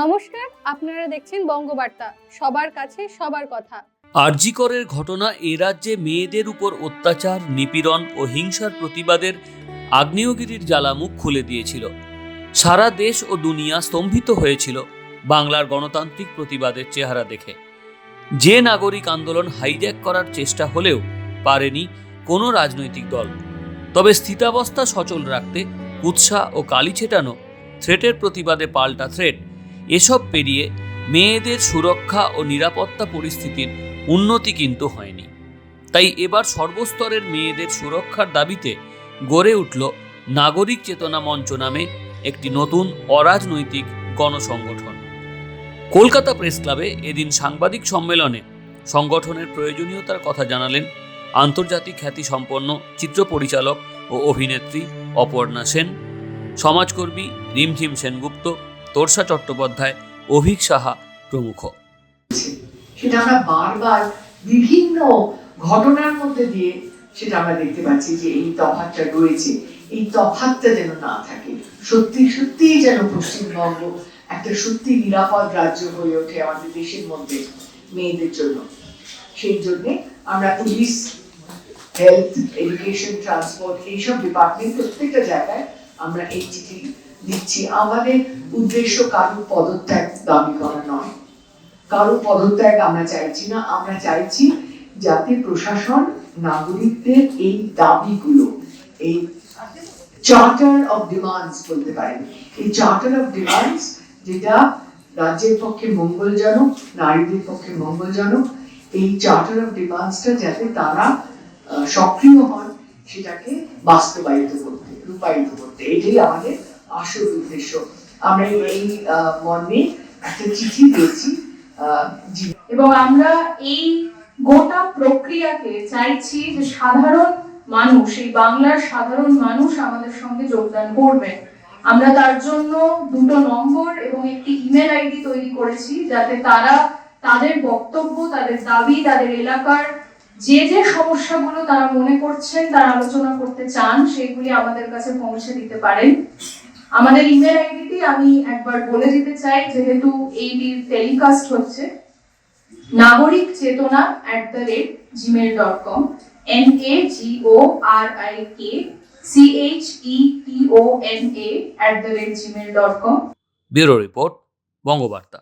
নমস্কার, আপনারা দেখছেন বঙ্গবার্তা। সবার কাছে সবার কথা। আরজিকরের ঘটনা এ রাজ্যে মেয়েদের উপর অত্যাচার, নিপীড়ন ও হিংসার প্রতিবাদের আগ্নেয়গিরির জ্বালা মুখ খুলে দিয়েছিল। সারা দেশ ও দুনিয়া স্তম্ভিত হয়েছিল বাংলার গণতান্ত্রিক প্রতিবাদের চেহারা দেখে। যে নাগরিক আন্দোলন হাইজ্যাক করার চেষ্টা হলেও পারেনি কোনো রাজনৈতিক দল। তবে স্থিতাবস্থা সচল রাখতে উৎসাহ ও কালি ছেটানো থ্রেটের প্রতিবাদে পাল্টা থ্রেট এসব পেরিয়ে মেয়েদের সুরক্ষা ও নিরাপত্তা পরিস্থিতির উন্নতি কিন্তু হয়নি। তাই এবার সর্বস্তরের মেয়েদের সুরক্ষার দাবিতে গড়ে উঠল নাগরিক চেতনা মঞ্চ নামে একটি নতুন অরাজনৈতিক গণসংগঠন। কলকাতা প্রেস ক্লাবে এদিন সাংবাদিক সম্মেলনে সংগঠনের প্রয়োজনীয়তার কথা জানালেন আন্তর্জাতিক খ্যাতি সম্পন্ন চিত্র পরিচালক ও অভিনেত্রী অপর্ণা সেন, সমাজকর্মী রিমঝিম সেনগুপ্ত তোরসা চট্টোপাধ্যায়, অভিক সাহা প্রমুখ। সেটা আমরা বারবার বিভিন্ন ঘটনার মধ্যে দিয়ে সেটা আমরা দেখতে পাচ্ছি যে এই তফাৎটা রয়েছে। এই তফাৎটা যেন না থাকে, সত্যি সত্যি যেন পশ্চিমবঙ্গ একটা সত্যি নিরাপদ রাজ্য হয়ে ওঠে আমাদের দেশের মধ্যে মেয়েদের জন্য। সেই জন্য আমরা পুলিশ, হেলথ, এডুকেশন, ট্রান্সপোর্ট, এইসব ডিপার্টমেন্ট প্রত্যেকটা জায়গায় আমরা এই চিঠি দিচ্ছি। আমাদের উদ্দেশ্য কারোর পদত্যাগ দাবি করা নয়। কারও পদত্যাগ আমরা চাইছি না। আমরা চাইছি যাতে প্রশাসন, নাগরিকদের এই দাবিগুলো, এই চার্টার অফ ডিমান্ডস বলতে পারেন। এই চার্টার অফ ডিমান্ডস যেটা রাজ্যের পক্ষে মঙ্গলজনক, নারীদের পক্ষে মঙ্গলজনক, এই চার্টার অফ ডিমান্ডসটা যাতে তারা সক্রিয় হন, সেটাকে বাস্তবায়িত করতে, রূপায়িত করতে। এটাই আমাদের আসল উদ্দেশ্য। আমরা এই মর্মে একটা চিঠি আহ, এবং আমরা এই গোটা প্রক্রিয়াকে চাইছি যে সাধারণ মানুষ এই বাংলার সাধারণ মানুষ আমাদের সঙ্গে যোগদান করবেন আমরা তার জন্য দুটো নম্বর এবং একটি ইমেল আইডি তৈরি করেছি যাতে তারা তাদের বক্তব্য তাদের দাবি তাদের এলাকার যে যে সমস্যাগুলো তারা মনে করছেন তারা আলোচনা করতে চান সেগুলি আমাদের কাছে পৌঁছে দিতে পারেন। আমাদের ইমেল আইডিটি আমি একবার বলে দিতে চাই, যেহেতু এইটির টেলিকাস্ট হচ্ছে, Nagarik Chetana at the rate Gmail dot com N A G O R I K C H E T O N A at the rate Gmail dot com bureau report Bangabarta